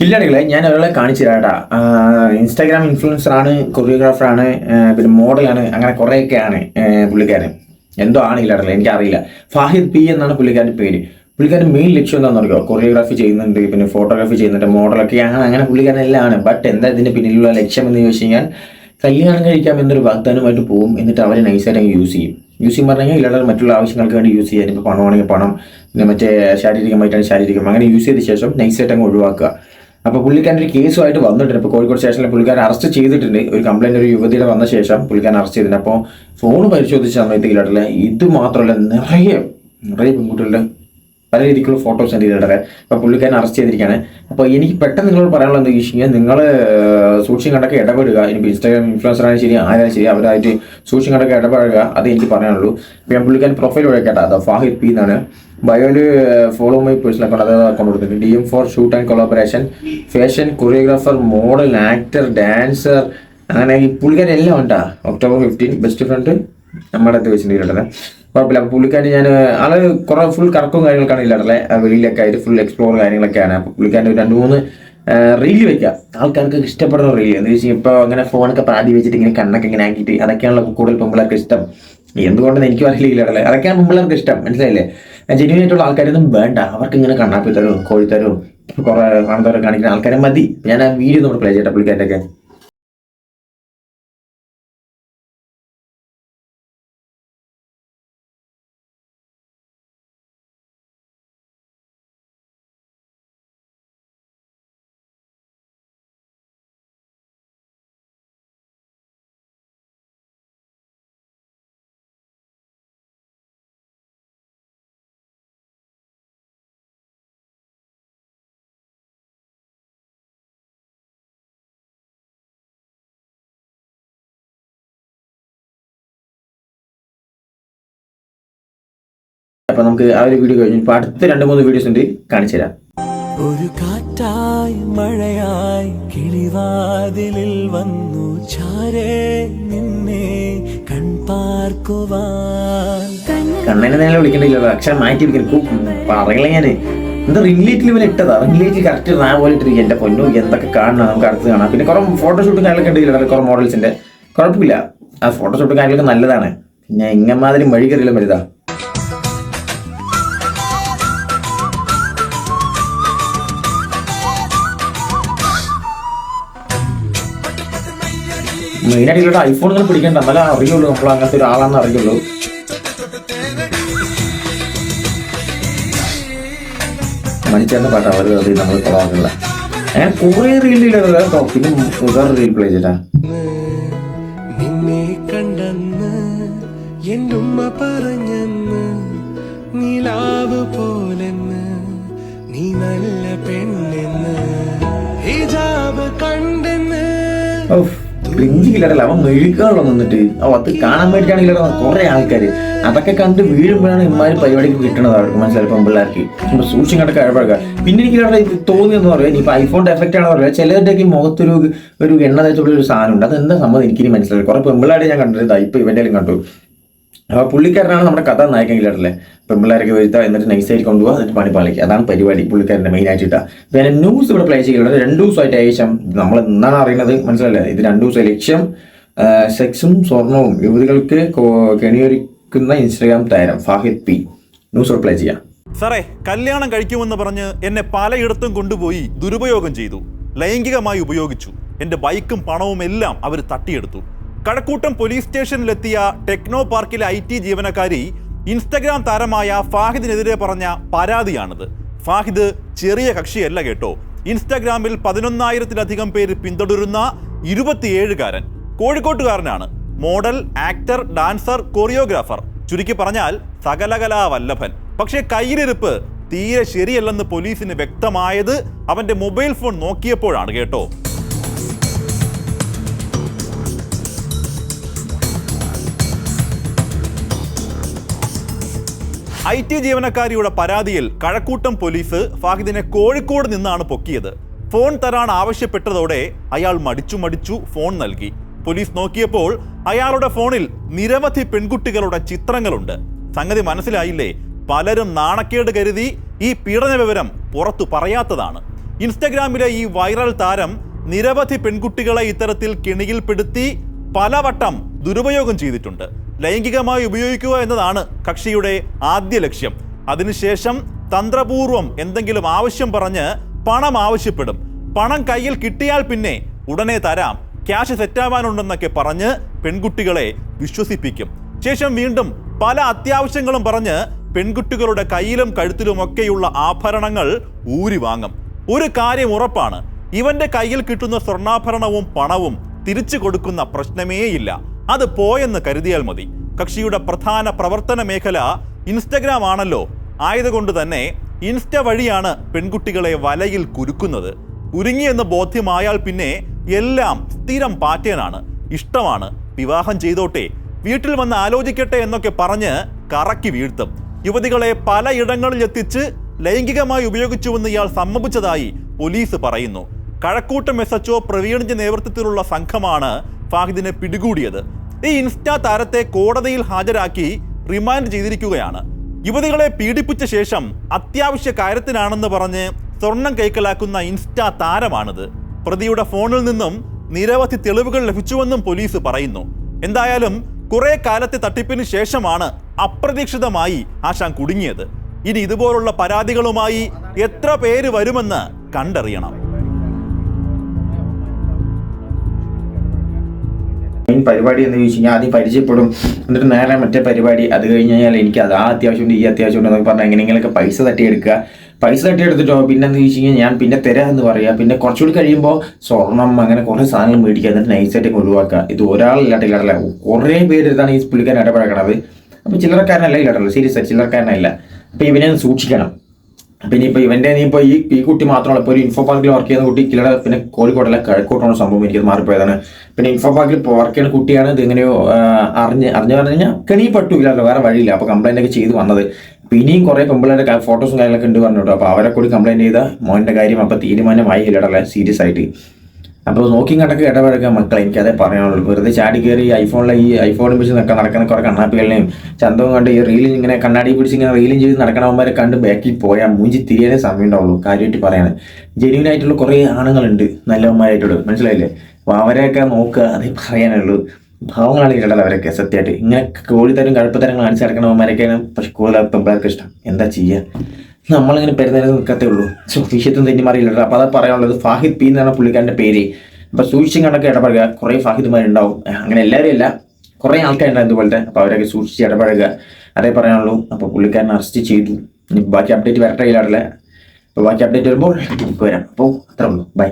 കില്ലാടികളെ ഞാൻ ഒരാളെ കാണിച്ചു തരാട്ടാ ഇൻസ്റ്റാഗ്രാം കൊറിയോഗ്രാഫർ ആണ് പിന്നെ മോഡലാണ് അങ്ങനെ കുറേയൊക്കെയാണ് പുള്ളിക്കാരൻ എന്തോ ആണ് കില്ലാടികളെ എനിക്കറിയില്ല. ഫാഹിദ് പി എന്നാണ് പുള്ളിക്കാരന്റെ പേര്. പുള്ളിക്കാരൻ മെയിൻ ലക്ഷ്യം എന്താണെന്ന് അറിയോ? കൊറിയോഗ്രാഫി ചെയ്യുന്നുണ്ട് പിന്നെ ഫോട്ടോഗ്രാഫി ചെയ്യുന്നുണ്ട് മോഡലൊക്കെയാണ് അങ്ങനെ പുള്ളിക്കാരൻ എല്ലാം ആണ്. ബട്ട് എന്താ ഇതിന്റെ പിന്നിലുള്ള ലക്ഷ്യം എന്ന് ചോദിച്ചു കഴിഞ്ഞാൽ കല്യാണം കഴിക്കാം എന്നൊരു വാഗ്ദാനമായിട്ട് പോകും എന്നിട്ട് അവരെ നൈസായിട്ട് അങ്ങ് യൂസ് ചെയ്യും. യൂസ് ചെയ്യുമ്പോൾ പറഞ്ഞാൽ ഇല്ലാതെ മറ്റുള്ള ആവശ്യങ്ങൾക്ക് വേണ്ടി യൂസ് ചെയ്യാൻ ഇപ്പോൾ പണമാണെങ്കിൽ പണം പിന്നെ മറ്റേ ശാരീരികമായിട്ടാണ് ശാരീരികം. അങ്ങനെ യൂസ് ചെയ്ത ശേഷം നൈസായിട്ട് അങ്ങ് ഒഴിവാക്കുക. അപ്പോൾ പുള്ളിക്കാരൻ ഒരു കേസുമായിട്ട് വന്നിട്ടുണ്ട്. ഇപ്പോൾ കോഴിക്കോട് സ്റ്റേഷനിൽ പുള്ളിക്കാരൻ അറസ്റ്റ് ചെയ്തിട്ടുണ്ട്. ഒരു കംപ്ലൈന്റ് ഒരു യുവതിയുടെ വന്ന ശേഷം പുള്ളിക്കാരൻ അറസ്റ്റ് ചെയ്തിട്ടുണ്ട്. അപ്പോൾ ഫോൺ പരിശോധിച്ച സമയത്ത് ഇല്ലാട്ടില്ല ഇത് മാത്രമല്ല നിറയെ നിറയെ പെൺകുട്ടികളുടെ പല രീതിക്കുള്ള ഫോട്ടോസ് എന്റെ ഇതിലിടെ അപ്പോൾ പുള്ളിക്കാരൻ അറസ്റ്റ് ചെയ്തിരിക്കുകയാണ്. അപ്പോൾ എനിക്ക് പെട്ടെന്ന് നിങ്ങളോട് പറയാനുള്ള എന്താ വെച്ച് കഴിഞ്ഞാൽ നിങ്ങൾ സൂക്ഷിച്ചും കണ്ടൊക്കെ ഇടപെടുക. ഇനിയിപ്പോൾ ഇൻസ്റ്റാഗ്രാം ഇൻഫ്ലുവൻസർ ആയാലും ശരി ആരായാലും ശരി അവരായിട്ട് സൂക്ഷിച്ചും കണ്ടൊക്കെ ഇടപെടുക. അത് എനിക്ക് പറയാനുള്ളൂ. അപ്പോൾ ഞാൻ പുള്ളിക്കാരൻ പ്രൊഫൈൽ വഴിക്കേട്ടാ അത് ഫാഹിദ് പി എന്നാണ്. ബയോയിൽ ഫോളോ മൈ പേഴ്സണൽ അക്കൗണ്ട് അതായത് അക്കൗണ്ട് കൊടുത്തിട്ടുണ്ട് D M for shoot and collaboration fashion choreographer model actor dancer അങ്ങനെ ഈ പുള്ളിക്കാരൻ എല്ലാം ഉണ്ടാ? ഒക്ടോബർ ഫിഫ്റ്റീൻ ബെസ്റ്റ് ഫ്രണ്ട് നമ്മുടെ അടുത്ത് വെച്ചിട്ടുണ്ട് കുഴപ്പമില്ല. അപ്പോൾ പുള്ളിക്കാരൻ ഞാൻ ആൾ കുറെ ഫുൾ കറക്കും കാര്യങ്ങളൊക്കെ ഇല്ലാടല്ലേ വെളിയിലൊക്കെ ആയിട്ട് ഫുൾ എക്സ്പ്ലോർ കാര്യങ്ങളൊക്കെയാണ്. അപ്പോൾ പുള്ളിക്കാരന്റെ ഒരു രണ്ട് മൂന്ന് റീൽ വെക്കുക ആൾക്കാർക്ക് ഇഷ്ടപ്പെടുന്ന റീൽ എന്ന് വെച്ചാൽ ഇപ്പോൾ അങ്ങനെ ഫോണൊക്കെ പാതി വെച്ചിട്ട് ഇങ്ങനെ കണ്ണൊക്കെ ഇങ്ങനെ ആക്കിയിട്ട് അതൊക്കെയാണല്ലോ കൂടുതൽ പെമ്പിളർക്ക് ഇഷ്ടം. എന്തുകൊണ്ടെന്ന് എനിക്കും അറിയില്ല അതൊക്കെയാണ് പെമ്പിളർക്ക് ഇഷ്ടം. മനസ്സിലായില്ലേ? ജെന്യൂൻ ആയിട്ടുള്ള ആൾക്കാരൊന്നും വേണ്ട. അവർക്ക് ഇങ്ങനെ കണ്ണാപ്പി തരും കോഴി തരും കുറെ പണത്തോടെ കാണിക്കുന്ന ആൾക്കാരെ മതി. ഞാൻ ആ വീഡിയോ നമ്മൾ പ്ലേ ചെയ്യട്ടെ പുള്ളിക്കാരുടെ ഒക്കെ അപ്പൊ നമുക്ക് ആ ഒരു വീഡിയോ കഴിഞ്ഞു ഇപ്പൊ അടുത്ത രണ്ട് മൂന്ന് വീഡിയോസ് ഉണ്ട് കാണിച്ചു തരാം. ഒരു കാറ്റായി മഴയായി കിളിവാതിലിൽ വന്നു ചാരേ നിന്നെ കൺപാർക്കുവാൻ. കണ്ണനെ നേരെ വിളിക്കണ്ടില്ല അക്ഷരം മാറ്റി വിളിക്കണം പറയല ഞാൻ എന്താ റിംഗ്ലേറ്റിൽ ഇവൻ ഇട്ടതാ? റിംഗ്ലൈറ്റ് കറക്റ്റ് റാ പോലെ ഇട്ടിരിക്കും എന്റെ പൊന്നു എന്തൊക്കെ കാണണം നമുക്ക് അടുത്ത് കാണാം. പിന്നെ കുറെ ഫോട്ടോഷൂട്ടും കാര്യങ്ങളൊക്കെ ഉണ്ടല്ലോ കുറെ മോഡൽസിന്റെ കുഴപ്പമില്ല. ആ ഫോട്ടോഷൂട്ടും കാര്യങ്ങളൊക്കെ നല്ലതാണ്. പിന്നെ ഇങ്ങമാതിരി മഴ കറിയിലും വലുതാ. മെയിനായിട്ട് ഐഫോൺ ഐഫോണുകൾ പിടിക്കണ്ട. എന്നാലേ അറിയുള്ളൂ. നമ്മൾ അങ്ങനത്തെ ഒരാളാണെന്ന് അറിയുള്ളൂ. മനുഷ്യന്റെ പാട്ടാ അവർ അത് നമ്മൾ കൊള്ളാറില്ല അങ്ങനെ കുറെ റീലില്ല കേട്ടോ. പിന്നെ വേറെ റീൽ പ്ലേ ചെയ്താ. നിന്നെ കണ്ടെന്ന് ഉമ്മ പറഞ്ഞെന്ന് നിലാവ് പോലെന്ന് നീ നല്ല പെണ്ണെന്ന് ഹിജാബ് കണ്ടെന്ന്. ബ്ലിങ്കില്ലടല്ല അവൻ മെഴുകാണല്ലോ നിന്നിട്ട്. ഓ അത് കാണാൻ വേണ്ടിയിട്ടാണെങ്കിലോ കുറെ ആൾക്കാർ അതൊക്കെ കണ്ട് വീഴുമ്പോഴാണ് ഇമാര് പരിപാടിക്ക് കിട്ടണത് അവർക്ക് മനസ്സിലായി പിള്ളേർക്ക് സൂക്ഷിച്ചും കണ്ടൊക്കെ ഇടപഴകുക. പിന്നെ എനിക്ക് തോന്നിയെന്ന് പറയാം. ഇനിയിപ്പോൾ ഐഫോണിന്റെ എഫക്റ്റ് ആണെന്ന് പറയാം. ചിലരുടെയൊക്കെ മുഖത്തൊരു ഒരു എണ്ണ തേച്ചുള്ള ഒരു സാധനം ഉണ്ട്. അത് എന്താ സംഭവം എനിക്കിനി മനസ്സിലായി കുറെ പെമ്പിള്ളാരെ ഞാൻ കണ്ടിരുന്നത് ഇപ്പൊ ഇവന്റെ കണ്ടു. പുള്ളിക്കാരനാണ് നമ്മുടെ കഥ നായകൻ പെൺപിള്ളേരൊക്കെ വരുത്തുക എന്നിട്ട് നൈസായിട്ട് കൊണ്ടുപോകുക എന്നിട്ട് പണി പാലിക്കുക അതാണ് പരിപാടി പുള്ളിക്കാരന്റെ മെയിൻ ആയിട്ട് ഇട്ടാ പിന്നെ ന്യൂസ് ഇവിടെ പ്ലേ ചെയ്യുന്നത് രണ്ട് ദിവസമായിട്ട് ഏകദേശം നമ്മൾ എന്നാണ് അറിയുന്നത് മനസ്സിലല്ലേ ഇത് രണ്ട് ദിവസം ലക്ഷ്യം സെക്സും സ്വർണവും. യുവതികൾക്ക് കെണിയൊരുക്കുന്ന ഇൻസ്റ്റഗ്രാം താരം ഫാഹിദ് പി. ന്യൂസ് ഇവിടെ പ്ലേ ചെയ്യാം. സാറേ കല്യാണം കഴിക്കുമെന്ന് പറഞ്ഞ് എന്നെ പലയിടത്തും കൊണ്ടുപോയി ദുരുപയോഗം ചെയ്തു. ലൈംഗികമായി ഉപയോഗിച്ചു. എന്റെ ബൈക്കും പണവും എല്ലാം അവർ തട്ടിയെടുത്തു. കഴക്കൂട്ടം പോലീസ് സ്റ്റേഷനിലെത്തിയ ടെക്നോ പാർക്കിലെ ഐ ടി ജീവനക്കാരി ഇൻസ്റ്റഗ്രാം താരമായ ഫാഹിദിനെതിരെ പറഞ്ഞ പരാതിയാണിത്. ഫാഹിദ് ചെറിയ കക്ഷിയല്ല കേട്ടോ. ഇൻസ്റ്റഗ്രാമിൽ പതിനൊന്നായിരത്തിലധികം പേര് പിന്തുടരുന്ന ഇരുപത്തിയേഴുകാരൻ കോഴിക്കോട്ടുകാരനാണ്. Model actor dancer choreographer. ചുരുക്കി പറഞ്ഞാൽ സകലകലാ വല്ലഭൻ പക്ഷേ കയ്യിലിരുപ്പ് തീരെ ശരിയല്ലെന്ന് പോലീസിന് വ്യക്തമായത് അവന്റെ മൊബൈൽ ഫോൺ നോക്കിയപ്പോഴാണ് കേട്ടോ. ഐ ടി ജീവനക്കാരിയുടെ പരാതിയിൽ കഴക്കൂട്ടം പോലീസ് ഫാഹിദിനെ കോഴിക്കോട് നിന്നാണ് പൊക്കിയത്. ഫോൺ തരാൻ ആവശ്യപ്പെട്ടതോടെ അയാൾ മടിച്ചു മടിച്ചു ഫോൺ നൽകി. പോലീസ് നോക്കിയപ്പോൾ അയാളുടെ ഫോണിൽ നിരവധി പെൺകുട്ടികളുടെ ചിത്രങ്ങളുണ്ട്. സംഗതി മനസ്സിലായില്ലേ? പലരും നാണക്കേട് കരുതി ഈ പീഡന വിവരം പുറത്തു പറയാത്തതാണ്. ഇൻസ്റ്റഗ്രാമിലെ ഈ വൈറൽ താരം നിരവധി പെൺകുട്ടികളെ ഇത്തരത്തിൽ കെണിയിൽപ്പെടുത്തി പലവട്ടം ദുരുപയോഗം ചെയ്തിട്ടുണ്ട്. ലൈംഗികമായി ഉപയോഗിക്കുക എന്നതാണ് കക്ഷിയുടെ ആദ്യ ലക്ഷ്യം. അതിനുശേഷം തന്ത്രപൂർവം എന്തെങ്കിലും ആവശ്യം പറഞ്ഞ് പണം ആവശ്യപ്പെടും. പണം കയ്യിൽ കിട്ടിയാൽ പിന്നെ ഉടനെ തരാം. ക്യാഷ് സെറ്റാവാനുണ്ടെന്നൊക്കെ പറഞ്ഞ് പെൺകുട്ടികളെ വിശ്വസിപ്പിക്കും. ശേഷം വീണ്ടും പല അത്യാവശ്യങ്ങളും പറഞ്ഞ് പെൺകുട്ടികളുടെ കയ്യിലും കഴുത്തിലുമൊക്കെയുള്ള ആഭരണങ്ങൾ ഊരി വാങ്ങും ഒരു കാര്യം ഉറപ്പാണ്. ഇവന്റെ കയ്യിൽ കിട്ടുന്ന സ്വർണാഭരണവും പണവും തിരിച്ചു കൊടുക്കുന്ന പ്രശ്നമേയില്ല. അത് പോയെന്ന് കരുതിയാൽ മതി. കക്ഷിയുടെ പ്രധാന പ്രവർത്തന മേഖല ഇൻസ്റ്റഗ്രാം ആണല്ലോ. ആയതുകൊണ്ട് തന്നെ ഇൻസ്റ്റ വഴിയാണ് പെൺകുട്ടികളെ വലയിൽ കുരുക്കുന്നത്. കുരുങ്ങിയെന്ന് ബോധ്യമായാൽ പിന്നെ എല്ലാം സ്ഥിരം പാറ്റേണാണ്. ഇഷ്ടമാണ്. വിവാഹം ചെയ്തോട്ടെ. വീട്ടിൽ വന്ന് ആലോചിക്കട്ടെ എന്നൊക്കെ പറഞ്ഞ് കറക്കി വീഴ്ത്തും. യുവതികളെ പലയിടങ്ങളിൽ എത്തിച്ച് ലൈംഗികമായി ഉപയോഗിച്ചുവെന്ന് ഇയാൾ സമ്മതിച്ചതായി പോലീസ് പറയുന്നു. കഴക്കൂട്ടം എസ് എച്ച്ഒ പ്രവീണിന്റെ നേതൃത്വത്തിലുള്ള സംഘമാണ് ഫാഹിദിനെ പിടികൂടിയത്. ഈ ഇൻസ്റ്റാ താരത്തെ കോടതിയിൽ ഹാജരാക്കി റിമാൻഡ് ചെയ്തിരിക്കുകയാണ്. യുവതികളെ പീഡിപ്പിച്ച ശേഷം അത്യാവശ്യ കാര്യത്തിനാണെന്ന് പറഞ്ഞ് സ്വർണം കൈക്കലാക്കുന്ന ഇൻസ്റ്റാ താരമാണിത്. പ്രതിയുടെ ഫോണിൽ നിന്നും നിരവധി തെളിവുകൾ ലഭിച്ചുവെന്നും പോലീസ് പറയുന്നു. എന്തായാലും കുറെ കാലത്തെ തട്ടിപ്പിന് ശേഷമാണ് അപ്രതീക്ഷിതമായി ആശാൻ കുടുങ്ങിയത്. ഇനി ഇതുപോലുള്ള പരാതികളുമായി എത്ര പേര് വരുമെന്ന് കണ്ടറിയണം. മെയിൻ പരിപാടി എന്ന് ചോദിച്ചു കഴിഞ്ഞാൽ ആദ്യം പരിചയപ്പെടും. എന്നിട്ട് നേരെ മറ്റേ പരിപാടി അത് കഴിഞ്ഞ് കഴിഞ്ഞാൽ എനിക്ക് അത് ആ അത്യാവശ്യമുണ്ട് ഈ അത്യാവശ്യമുണ്ട് എന്നൊക്കെ പറഞ്ഞാൽ എങ്ങനെയെങ്കിലൊക്കെ പൈസ തട്ടിയെടുക്കുക. പൈസ തട്ടിയെടുത്തിട്ടോ പിന്നെ എന്ന് ചോദിച്ചു കഴിഞ്ഞാൽ ഞാൻ പിന്നെ തരാം എന്ന് പറയുക പിന്നെ കുറച്ചുകൂടി കഴിയുമ്പോൾ സ്വർണം അങ്ങനെ കുറേ സാധനങ്ങൾ മേടിക്കുക എന്നിട്ട് നൈസായിട്ട് ഒഴിവാക്കുക. ഇത് ഒരാളില്ലാട്ട് ഇല്ലാട്ടല്ല കുറേ പേര് ഇതാണ് ഈ പുള്ളിക്കാരൻ ഇടപഴകണത്. അപ്പോൾ ചില്ലറക്കാരനല്ല ഇല്ലാട്ടല്ലോ സീരിയസ് ആയിട്ട് ചില്ലറക്കാരനല്ല. അപ്പോൾ ഇവനെ സൂക്ഷിക്കണം. പിന്നെ ഇപ്പൊ ഇവന്റെ നീ ഇപ്പൊ ഈ ഈ കുട്ടി മാത്രമല്ല ഇപ്പൊ ഒരു ഇൻഫോ പാർക്കിൽ വർക്ക് ചെയ്യുന്ന കുട്ടി കിലട പിന്നെ കോഴിക്കോട്ടല്ല കിഴക്കോട്ടാണ് സംഭവം എനിക്ക് മാറിപ്പോയതാണ്. പിന്നെ ഇൻഫോ പാർക്കിൽ വർക്ക് ചെയ്യുന്ന കുട്ടിയാണ് ഇതെങ്ങനെയോ അറിഞ്ഞ് അറിഞ്ഞു പറഞ്ഞു കഴിഞ്ഞാൽ കെണി പെട്ടു ഇല്ലല്ലോ വേറെ വഴിയില്ല. അപ്പൊ കംപ്ലൈന്റ് ഒക്കെ ചെയ്ത് വന്നത്. പിന്നെയും കുറെ പെമ്പിള്ളേരുടെ ഫോട്ടോസും കാര്യങ്ങളൊക്കെ ഉണ്ട് പറഞ്ഞു കേട്ടോ അപ്പൊ അവരെ കൂടി കംപ്ലൈന്റ് ചെയ്ത മോന്റെ കാര്യം അപ്പൊ തീരുമാനമായി ഇല്ലടല്ലേ സീരിയസ് ആയിട്ട്. അപ്പോൾ നോക്കി കണ്ടൊക്കെ ഇടപഴകുക മക്കളെ എനിക്ക് അതേ പറയാനുള്ളൂ. വെറുതെ ചാടി കയറി ഐഫോണിലെ ഈ ഐഫോണിൽ പിടിച്ച് നിൽക്കാൻ നടക്കുന്ന കുറേ കണ്ണാപ്പികളെയും ചന്തവും കണ്ട് ഈ റീലിൽ ഇങ്ങനെ കണ്ണാടി പിടിച്ച് ഇങ്ങനെ റീലും ചെയ്ത് നടക്കണവന്മാരെ കണ്ട് ബാക്കിൽ പോയാൽ മൂഞ്ചി തിരിയാനേ സമയം ഉണ്ടാവുള്ളൂ കാര്യമായിട്ട് പറയാണ്. ജെന്യൂൻ ആയിട്ടുള്ള കുറേ ആണുങ്ങളുണ്ട്. നല്ലവന്മാരായിട്ടുള്ളത് മനസ്സിലായില്ലേ? അപ്പോൾ അവരെയൊക്കെ നോക്കുക അതേ പറയാനുള്ളൂ. ഭാവങ്ങളാണ് കേട്ടത് അവരൊക്കെ സത്യമായിട്ട്. ഇങ്ങനെ കോഴിത്തരം കഴുപ്പത്തരം കാണിച്ച് നടക്കണവന്മാരൊക്കെയാണ് പക്ഷെ കൂടുതൽ പെമ്പിളർക്ക് ഇഷ്ടം. എന്താ ചെയ്യുക? നമ്മളിങ്ങനെ പെരുന്നേരം നിൽക്കത്തേ ഉള്ളൂ. സോ വിഷയത്തും തെന്നി മാറിയില്ല അപ്പോൾ അതാ പറയാനുള്ളത് ഫാഹിദ് പി എന്നാണ് പുള്ളിക്കാരന്റെ പേര്. അപ്പോൾ സൂക്ഷിച്ചും കണ്ടൊക്കെ ഇടപഴകുക. കുറേ ഫാഹിദ്മാരുണ്ടാവും അങ്ങനെ എല്ലാവരും ഇല്ല കുറേ ആൾക്കാരുണ്ടാവും ഇതുപോലത്തെ. അപ്പോൾ അവരൊക്കെ സൂക്ഷിച്ച് ഇടപഴകുക. അതേ പറയാനുള്ളൂ. അപ്പോൾ പുള്ളിക്കാരനെ അറസ്റ്റ് ചെയ്തു. ബാക്കി അപ്ഡേറ്റ് വരട്ടെ ഇല്ലാടല്ലേ അപ്പോൾ ബാക്കി അപ്ഡേറ്റ് വരുമ്പോൾ വരാം. അപ്പോൾ അത്രേ ഉള്ളൂ. ബൈ